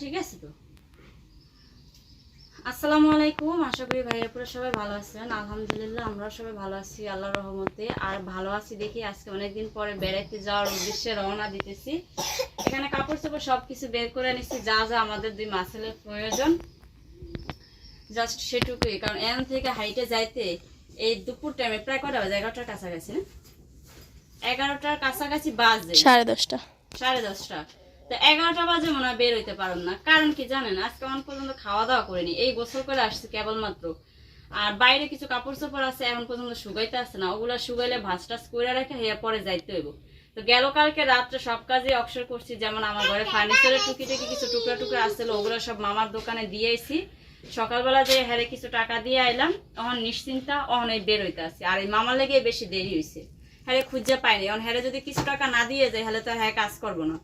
ঠিক আছে তো? আসসালামু আলাইকুম আশা করি ভাইয়ের পুরো সবাই ভালো আছেন। আলহামদুলিল্লাহ আমরা সবাই ভালো আছি আল্লাহর রহমতে। আর ভালো আছি দেখি আজকে অনেকদিন পরে বেড়াইতে যাওয়ার উদ্দেশ্যে রওনা দিতেছি। এখানে কাপড় চোপড় সব কিছু বের করে নিচ্ছি যা যা আমাদের দুই মাসেলের প্রয়োজন। জাস্ট সেটুকুই কারণ এন থেকে হাইটে যাইতে এই দুপুর টাইমে প্রায় কটা বাজে? এগারোটার কাছাকাছি না? এগারোটার কাছাকাছি বাজে। সাড়ে দশটা। সাড়ে দশটা। তো এগারোটা বাজে মনে হয় বের হইতে পারুন না। কারণ কি জানেন, আজকে অন পর্যন্ত খাওয়া দাওয়া করিনি। এই গোসল করে আসছি কেবলমাত্র। আর বাইরে কিছু কাপড় চোপড় আছে, এখন পর্যন্ত শুকাইতে আসছে না। ওগুলা শুকাইলে ভাজ টাজ করে রেখে হেয়া পরে যাইতে হইব। তো গেল কালকে রাত্রে সব কাজে অবসর করছি, যেমন আমার ঘরে ফার্নিচারের টুকি টুকি কিছু টুকরা টুকরা আসছিল, ওগুলো সব মামার দোকানে দিয়ে দিয়েছি সকালবেলা যে হ্যারে কিছু টাকা দিয়ে আইলাম। তখন নিশ্চিন্তা, অহন এই বের হইতে আসছি। আর এই মামার লেগে বেশি দেরি হয়েছে হ্যারে খুঁজে পাইনি। অন হ্যারে যদি কিছু টাকা না দিয়ে যায়, হলে তো হ্যাঁ কাজ করব না।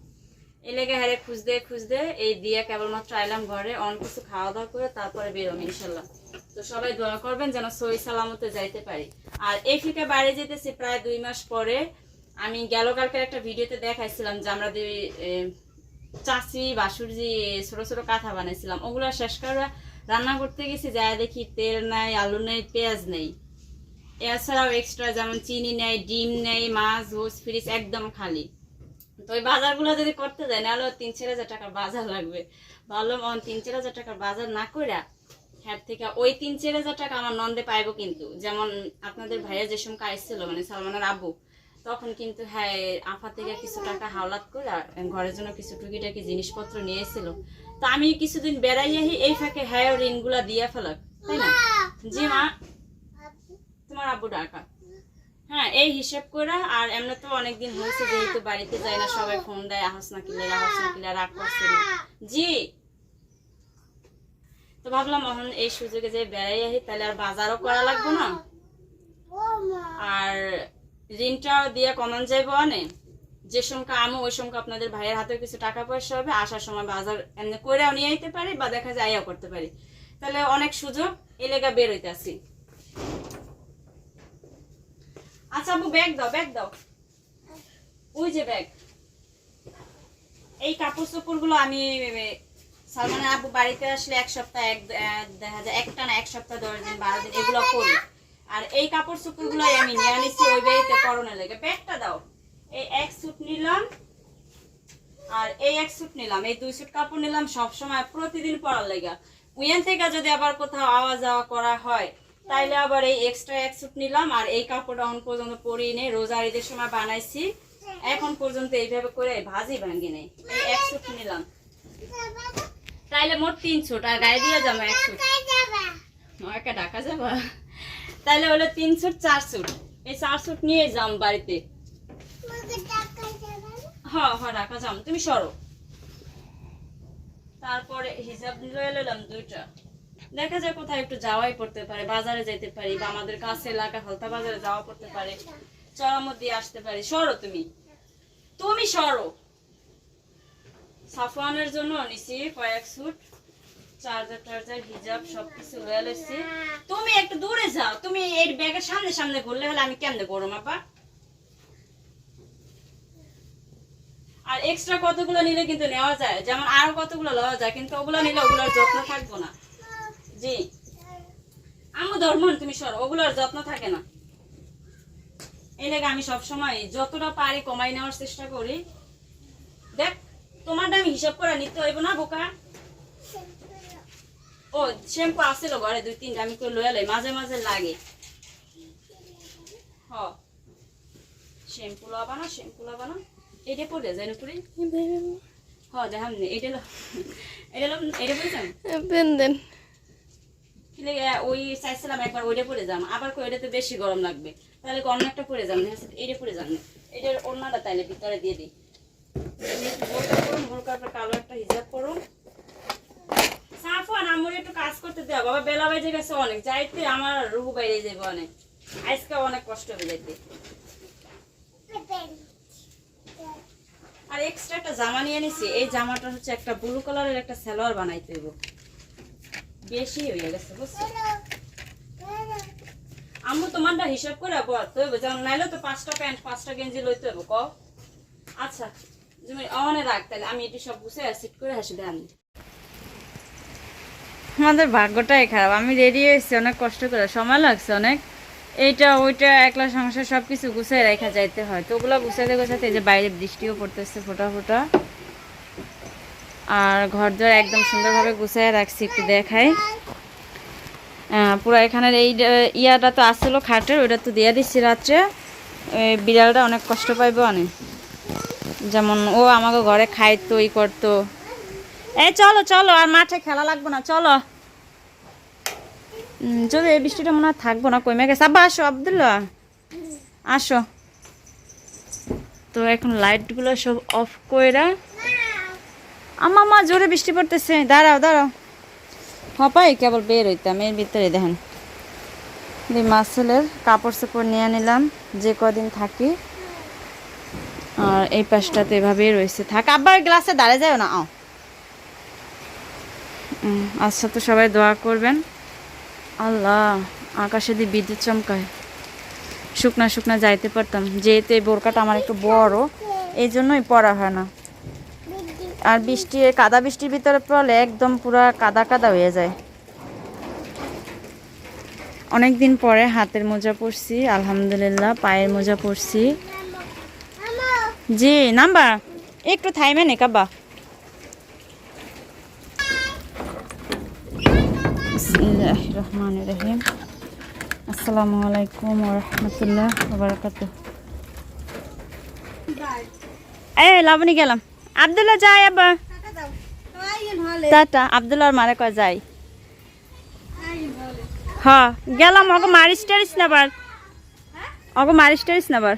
এই লেগে হ্যারে খুঁজতে খুঁজতে এই দিয়ে কেবলমাত্র আইলাম ঘরে, অন কিছু খাওয়া দাওয়া করে তারপরে বেরোম ইনশাল্লাহ। তো সবাই দোয়া করবেন যেন সই সালামতে যাইতে পারি। আর এই ফিকে বাইরে যেতেছি প্রায় দুই মাস পরে। আমি গেল কালকের একটা ভিডিওতে দেখাইছিলাম যে আমরা দুই চাচি বাসুরজি, ছোট ছোট কাঁথা বানাইছিলাম, ওগুলো শেষ করে রান্না করতে গেছি, যা দেখি তেল নাই, আলু নেই, পেঁয়াজ নেই। এছাড়াও এক্সট্রা যেমন চিনি নেই, ডিম নেই, মাছ গোস ফ্রিজ একদম খালি। তো ওই বাজারগুলো যদি করতে যায় নাহলে তিন চার হাজার টাকার বাজার লাগবে। ভালো অন তিন চার হাজার টাকার বাজার না কইরা হ্যাঁ থেকে ওই তিন চার হাজার টাকা আমার নন্দে পাইবো কিন্তু। যেমন আপনাদের ভাইয়া যে সময় আসছিল মানে সালমানের আব্বু তখন কিন্তু হ্যাঁ আফা থেকে কিছু টাকা হাওলাত করে ঘরের জন্য কিছু টুকিটাকি জিনিসপত্র নিয়ে এসেছিল। তো আমি কিছুদিন বেড়াই আহি এই ফাঁকে হ্যাঁ ঋণগুলা দিয়ে ফেলাক তাই না? জি মা তোমার আব্বু ডাকা হ্যাঁ এই হিসেব করে, আর এমনি তো অনেকদিন হয়েছে যেহেতু বাড়িতে যাই না, সবাই ফোন দেয় না কিলে না কিলে, রাগ করছে জি। তো ভাবলাম এখন এই সুযোগে যে বেড়াই আহি, তাহলে আর বাজারও করা লাগবে না? আর ঋণটাও দিয়ে কমান যাইব অনেক যে সংখ্যা আমো, ওই সংখ্যা আপনাদের ভাইয়ের হাতে কিছু টাকা পয়সা হবে, আসার সময় বাজার এমনি করেও নিয়ে আইতে পারি, বা দেখা যায় করতে পারি। তাহলে অনেক সুযোগ এলাকা বের হইতে আসি আচ্ছা আবু ব্যাগ দাও ব্যাগ দাও। ওই যে ব্যাগ এই কাপড় চোপড়গুলো আমি সালমানের আবু বাড়িতে আসলে এক সপ্তাহ এক দেখা যায় একটা না, এক সপ্তাহ দশ দিন, বারো দিন এগুলো করি। আর এই কাপড় চোপড়গুলো আমি নিয়ে আনিছি ওই বাড়িতে করোনা লেগে। ব্যাগটা দাও। এই এক স্যুট নিলাম। আর এই এক স্যুট নিলাম। এই দুই স্যুট কাপড় নিলাম সব সময় প্রতিদিন পরার লেগা। উইয়ান থেকে যদি আবার কোথাও আওয়া যাওয়া করা হয় তাইলে আবার এই এক্সট্রা এক স্যুট নিলাম আর এই কাপড়টা এখন পর্যন্ত পরিয়ে নেই রোজা ঈদের সময় বানাইছি। এখন পর্যন্ত এইভাবে করে ভাজি ভাঙ্গি নেই। এই এক স্যুট নিলাম। তাইলে মোট তিন স্যুট আর গায়ে দিয়ে যাব এক স্যুট নয়কা ঢাকা যাবা? তাইলে হলো তিন স্যুট চার স্যুট এই চার স্যুট নিয়ে যাম বাড়িতে। তারপরে হিসাব লয়ে নিলাম দুইটা। দেখা যায় কোথায় একটু যাওয়াই পড়তে পারে, বাজারে যেতে পারি বা আমাদের কাছে এলাকা হলতা বাজারে যাওয়া পড়তে পারে চড়ামত দিয়ে আসতে পারি। সরো তুমি। তুমি সরো। সাফওয়ানের জন্য নিছি কয়েক স্যুট চার্জার টার্জার, হিজাব, সবকিছু লয়ে লইছি তুমি একটু দূরে যাও। তুমি এই ব্যাগের সামনে সামনে ঘুরলে হলে আমি কেমনে গরম আপা? আর এক্সট্রা কতগুলো নিলে কিন্তু নেওয়া যায়? যেমন আরও কতগুলো লওয়া যায়, কিন্তু ওগুলো নিলে ওগুলোর যত্ন থাকব না। জি। আমার ধর্মন তুমি সর ওগুলোর যত্ন থাকে না। এই লেগে আমি সবসময় যতটা পারি কমাই নেওয়ার চেষ্টা করি। দেখ তোমারটা আমি হিসাব করে নিতে হইব না বোকা? ও শ্যাম্পু আসছিল ঘরে দুই তিনটা আমি করে লয়ে মাঝে মাঝে লাগে। হ। শ্যাম্পু লবা না শ্যাম্পু লবা না। এটা পড়ে যায় না পড়ে? হ দেখাম এটা লো এটা এটা পড়েছেন দেন দেন কি লাগে, ওই চাইছিলাম একবার ওইটা পরে যাম, আবার কই ওইটাতে বেশি গরম লাগবে। তাহলে অন্য একটা পরে যাম? এইটা পরে যাম। এটার অন্যটা তাইলে ভিতরে দিয়ে দিই। বেলা বেজে গেছে অনেক। যাইতে আমার রুহু বাইরে অনেক। কষ্ট যাইতে। আর এক্সট্রা একটা জামা নিয়ে নিছি। এই জামাটা হচ্ছে একটা ব্লু কালারের একটা সালোয়ার বানাইতে হইব। বেশি হয়ে গেছে, বুঝছ? তোমারটা হিসাব করে যেমন নাইলে তো পাঁচটা প্যান্ট, পাঁচটা গেঞ্জি লইতে হবে ক আচ্ছা তুমি অনে রাখ তাহলে। আমি এটি সব সিট করে হাসি দেন আমাদের ভাগ্যটাই খারাপ। আমি রেডি হয়েছি অনেক কষ্ট করে। সময় লাগছে অনেক। এইটা, ওইটা, একলা সংসার সব কিছু গুছিয়ে রেখা যাইতে হয়। তো ওগুলো গুছাইতে গুছাইতে এই যে বাইরে বৃষ্টিও পড়তেছে ফোটা ফোটা। আর ঘর একদম সুন্দরভাবে গুছিয়ে রাখছি একটু দেখাই। পুরো এখানের এই ইয়াটা তো আসলো খাটের, ওইটা তো দিয়ে দিচ্ছি রাত্রে। বিড়ালটা অনেক কষ্ট পাইবে অনেক যেমন ও আমাকে ঘরে খাইতো, ই করতো। এই চলো চলো, আর মাঠে খেলা লাগবো না, চলো। যদি এই বৃষ্টিটা মনে হয় থাকব না, কমে গেছে। আব্বা, আসো, আবদুল্লাহ। আসো। তো এখন লাইটগুলো সব অফ কইরা আমা মা জোরে বৃষ্টি পড়তেছে। দাঁড়াও দাঁড়াও। হপাই, কেবল বের হইতাম, এর ভিতরে দেখেন। মাসেলের কাপড় চাপড় নিয়ে নিলাম, যে কদিন থাকি। আর এই পাশটাতে এভাবেই রয়েছে, থাক। আব্বার গ্লাসে দাঁড়িয়ে যায় না আচ্ছা তো সবাই দোয়া করবেন। আল্লাহ, আকাশে দিয়ে বিদ্যুৎ চমকায়, শুকনা শুকনা যাইতে পারতাম। যেহেতু এই বোরকাটা আমার একটু বড়, এই জন্যই পরা হয় না। আর বৃষ্টি, কাদা বৃষ্টির ভিতরে পড়লে একদম পুরো কাদা কাদা হয়ে যায়। অনেক দিন পরে হাতের মোজা পরছি, আলহামদুলিল্লাহ, পায়ের মোজা পরছি। জি নাম্বার একটু থাইমে নে কাবা রহমান রহিম। আসসালামু আলাইকুম রহমতুল্লাহ এই, লাবণী গেলাম। আবদুল্লাহ যাই আবার টাটা, আবদুল্লাহর মারে কয় যাই। হ গেলাম ওকে মারিস টারিস না বার। ওকে মারিস টারিস না বার।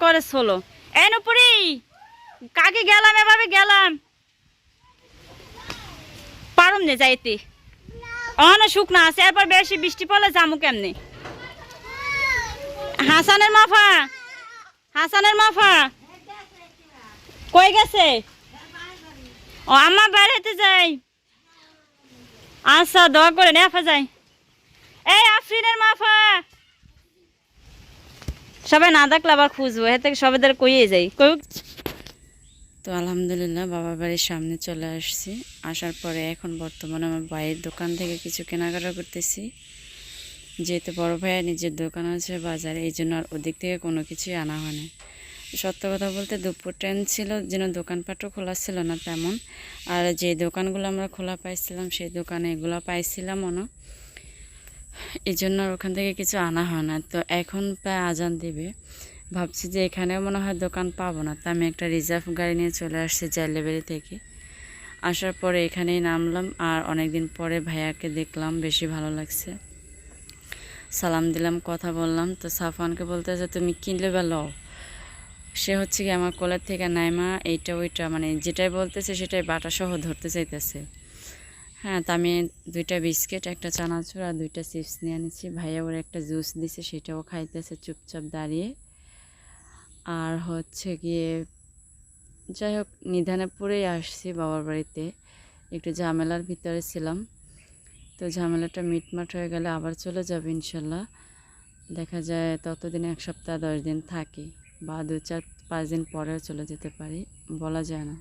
করে সোলো এই নুপুরি, কাকে গেলাম, এভাবে গেলাম? পারুম নে যাইতে। অন শুকনা আছে, এরপর বেশি বৃষ্টি পড়লে জামু কেমনে? হাসানের মাফা হাসানের মাফা। কই গেছে? ও আমার বাড়িতে যাই। আচ্ছা দোয়া করে নেফা যাই। এই আফরিনের মাফা সবাই না দেখলে আবার খুঁজবো এর থেকে সবাইদের কইয়ে যাই। কই? তো আলহামদুলিল্লাহ বাবার বাড়ির সামনে চলে আসছি। আসার পরে এখন বর্তমানে আমার ভাইয়ের দোকান থেকে কিছু কেনাকাটা করতেছি। যেহেতু বড় ভাইয়ের নিজের দোকান আছে বাজারে, এই জন্য আর ওদিক থেকে কোনো কিছুই আনা হয় না। সত্য কথা বলতে দুপুর ট্রেন ছিল, যেন দোকানপাটও খোলা ছিল না তেমন। আর যে দোকানগুলো আমরা খোলা পাইছিলাম, সেই দোকানে এগুলো পাইছিলামও না এই জন্য ওখান থেকে কিছু আনা হয় না। তো এখন প্রায় আজান দেবে। ভাবছি যে এখানেও মনে হয় দোকান পাবো না। তো আমি একটা রিজার্ভ গাড়ি নিয়ে চলে আসছি জাইলেবেরি থেকে। আসার পরে এখানেই নামলাম। আর অনেক দিন পরে ভাইয়াকে দেখলাম, বেশি ভালো লাগছে। সালাম দিলাম, কথা বললাম। তো সাফানকে বলতেছে তুমি কিনলে বা লও? সে হচ্ছে কি আমার কোলের থেকে নাইমা, এইটা ওইটা মানে যেটাই বলতেছে সেটাই বাটা সহ ধরতে চাইতেছে। হ্যাঁ তা আমি দুইটা বিস্কিট, একটা চানাচুর আর দুইটা চিপস নিয়ে আনিছি। ভাইয়া ওর একটা জুস দিছে, সেটাও খাইতেছে চুপচাপ দাঁড়িয়ে। আর হচ্ছে গিয়ে, যাই হোক নিধানে পড়েই আসছি বাবার বাড়িতে। একটু ঝামেলার ভিতরে ছিলাম। তো ঝামেলাটা মিটমাট হয়ে গেলে আবার চলে যাবে ইনশাল্লাহ। দেখা যায় ততদিন এক সপ্তাহ দশ দিন থাকি, বা দু চার পাঁচ দিন পরেও চলে যেতে পারি, বলা যায় না।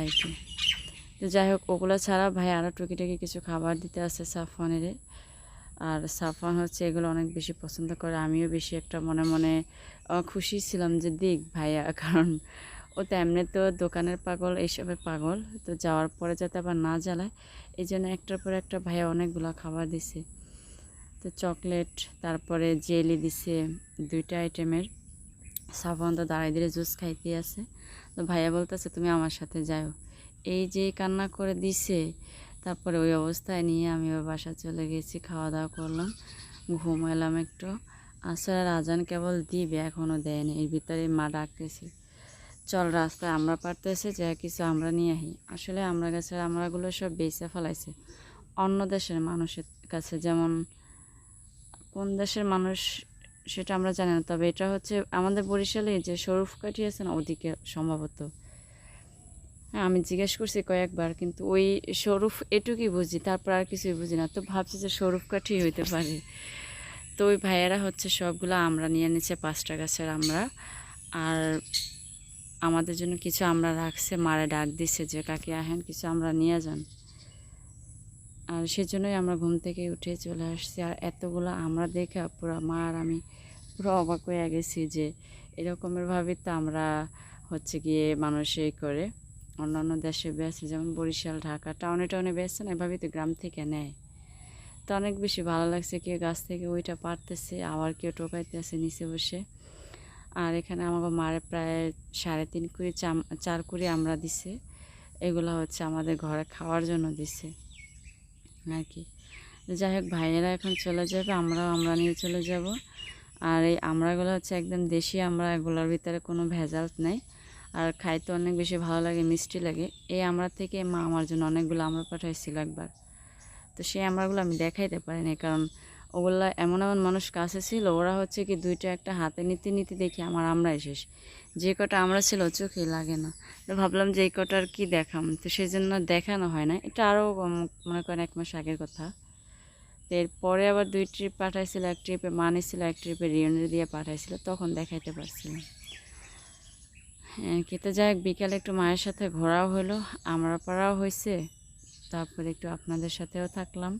আর কি। তো যাই হোক, ওগুলো ছাড়া ভাই আরও টুকিটাকি কিছু খাবার দিতে আসে সাফওয়ানের। আর সাফওয়ান হচ্ছে এগুলো অনেক বেশি পছন্দ করে, আমিও বেশি একটা মনে মনে খুশি ছিলাম যে দিক ভাইয়া, কারণ ও তো এমনি তো দোকানের পাগল, এইসবের পাগল। তো যাওয়ার পরে যাতে আবার না জ্বালায়, এই জন্য একটার পর একটা ভাইয়া অনেকগুলো খাবার দিছে। তো চকলেট, তারপরে জেলি দিছে, দুইটা আইটেমের। সাফওয়ান তো দাঁড়াই দিয়ে জুস খাইতে আছে। তো ভাইয়া বলতেছে, তুমি আমার সাথে যাও। এই যে কান্না করে দিছে, তারপরে ওই অবস্থায় নিয়ে আমি ওর বাসা চলে গেছি, খাওয়া দাওয়া করলাম ঘুমাইলাম একটু। আসলে আজান কেবল দিবে এখনও দেয়নি, এর ভিতরে মা ডাকতেছে, চল রাস্তায় আমরা পারতেছে, যা কিছু আমরা নিয়ে আহি। আসলে আমরা গাছের আমরাগুলো সব বেঁচে ফেলাইছে। অন্য দেশের মানুষের কাছে যেমন, কোন দেশের মানুষ সেটা আমরা জানি না। তবে এটা হচ্ছে আমাদের বরিশালে যে শরুফ কাঠি আছে না, ওদিকে সম্ভবত। হ্যাঁ আমি জিজ্ঞেস করছি কয়েকবার, কিন্তু ওই শরুফ এটুকুই বুঝি, তারপর আর কিছুই বুঝি না। তো ভাবছি যে শরুফ কাঠি হইতে পারে। তো ওই ভাইয়েরা হচ্ছে সবগুলো আমরা নিয়ে নিচ্ছে পাঁচটা গাছের আমরা। আর আমাদের জন্য কিছু আমরা রাখছে, মারে ডাক দিছে যে, কাকে আহেন, কিছু আমরা নিয়ে যান। আর সেজন্যই আমরা ঘুম থেকে উঠে চলে আসছি। আর এতগুলো আমরা দেখে পুরো মা আর আমি পুরো অবাক হয়ে গেছি যে এরকমেরভাবে তো আমরা হচ্ছে গিয়ে মানুষই করে। অন্যান্য দেশে বেছে যেমন বরিশাল, ঢাকা, টাউনে টাউনে বেছে না, এভাবেই তো গ্রাম থেকে নেয়। তো অনেক বেশি ভালো লাগছে কেউ গাছ থেকে ওইটা পারতেছে আবার কেউ টোকাইতেছে নিচে বসে। আর এখানে আমাকে মারে প্রায় সাড়ে তিন কুড়ি চার কুড়ি আমরা দিছে। এগুলো হচ্ছে আমাদের ঘরে খাওয়ার জন্য দিছে। আর কি যাই হোক ভাইয়েরা এখন চলে যাবে, আমরাও আমরা নিয়ে চলে যাব। আর এই আমরাগুলো হচ্ছে একদম দেশি আমরা, এগুলোর ভিতরে কোনো ভেজাল নেই। আর খাইতে অনেক বেশি ভালো লাগে, মিষ্টি লাগে। এই আমরা থেকে মা আমার জন্য অনেকগুলো আমরা পাঠাইছিল একবার। তো সেই আমরাগুলো আমি দেখাইতে পারিনি, কারণ ওগুলা এমন এমন মানুষ কাছে ছিল, ওরা হচ্ছে কি দুইটা একটা হাতে নিতে নিতে দেখি আমার আমরাই শেষ। যে কটা আমরা ছিল চোখে লাগে না। তো ভাবলাম যে এই কটার কি দেখাম? তো সেই জন্য দেখানো হয় না এটা আরও মনে করেন এক মাস আগের কথা। এরপরে আবার দুই ট্রিপ পাঠাইছিল, এক ট্রিপে মানে ছিল, এক ট্রিপে রিয়নের দিয়ে পাঠাইছিল, তখন দেখাইতে পারছিলাম। হ্যাঁ কিন্তু যাই বিকালে একটু মায়ের সাথে ঘোরাও হলো, আমরা পাড়াও হয়েছে তারপরে একটু আপনাদের সাথেও থাকলাম।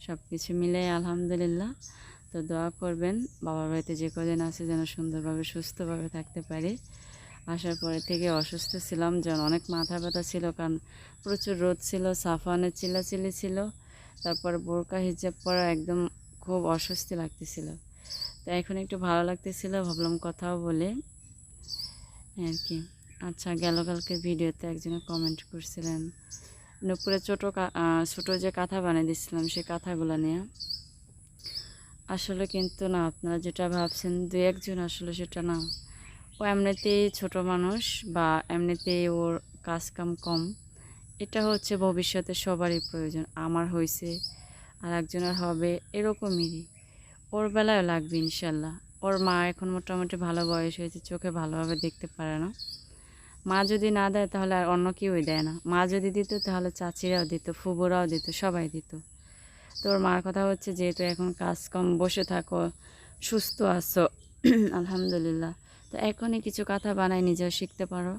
সব কিছু মিলে আলহামদুলিল্লাহ। তো দোয়া করবেন, বাবার বাড়িতে যে কদিন আছে যেন সুন্দরভাবে, সুস্থভাবে থাকতে পারি। আসার পরে থেকে অসুস্থ ছিলাম, যেন অনেক মাথা ব্যথা ছিল, কারণ প্রচুর রোদ ছিল, সাফানের চিল্লাচিল্লি ছিল। তারপর বোরকা, হিজাব পরা একদম খুব অস্বস্তি লাগতেছিল। তো এখন একটু ভালো লাগতেছিল, ভাবলাম কথাও বলে। আর কি। আচ্ছা গেল কালকে ভিডিওতে একজনে কমেন্ট করছিলেন নুপুরে ছোটো ছোটো যে কাঁথা বানিয়ে দিচ্ছিলাম সেই কাঁথাগুলো নিয়ে। আসলে কিন্তু না, আপনারা যেটা ভাবছেন দু একজন আসলে সেটা না। ও এমনিতেই ছোট মানুষ বা এমনিতেই ওর কাজ কাম। কম এটা হচ্ছে ভবিষ্যতে সবারই প্রয়োজন। আমার হয়েছে আর একজনের হবে এরকমই। ওর বেলায় লাগবে, ইনশাল্লাহ। ওর মা এখন মোটামুটি ভালো বয়স হয়েছে, চোখে ভালোভাবে দেখতে পারে না। মা যদি না দেয় তাহলে আর অন্য কেউই দেয় না। মা যদি দিত তাহলে চাচিরাও দিত, ফুবুরাও দিত, সবাই দিত। তোর মার কথা হচ্ছে যেহেতু এখন কাজ কম, বসে থাকো, সুস্থ আছো, আলহামদুলিল্লাহ। তো এখনই কিছু কথা বানাই নিজেও শিখতে পারো,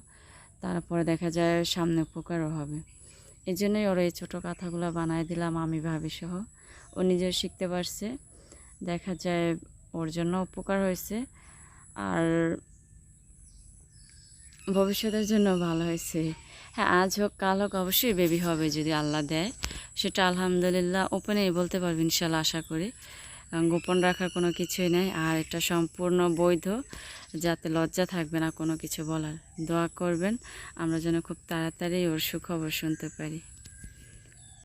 তারপরে দেখা যায় সামনে উপকারও হবে। এই জন্যই ওর এই ছোটো কথাগুলো বানাই দিলাম আমি ভাবি সহ ও নিজেও শিখতে পারছে, দেখা যায় ওর জন্য উপকার হয়েছে। আর ভবিষ্যতের জন্য ভালো হয়েছে। হ্যাঁ আজ হোক, কাল হোক, অবশ্যই বেবি হবে যদি আল্লাহ দেয়। সেটা আলহামদুলিল্লাহ ওপেনেই বলতে পারব ইনশাল্লাহ আশা করি। গোপন রাখার কোনো কিছুই নেই। আর এটা সম্পূর্ণ বৈধ, যাতে লজ্জা থাকবে না কোনো কিছু বলার। দোয়া করবেন, আমরা যেন খুব তাড়াতাড়ি ওর সুখবর শুনতে পারি।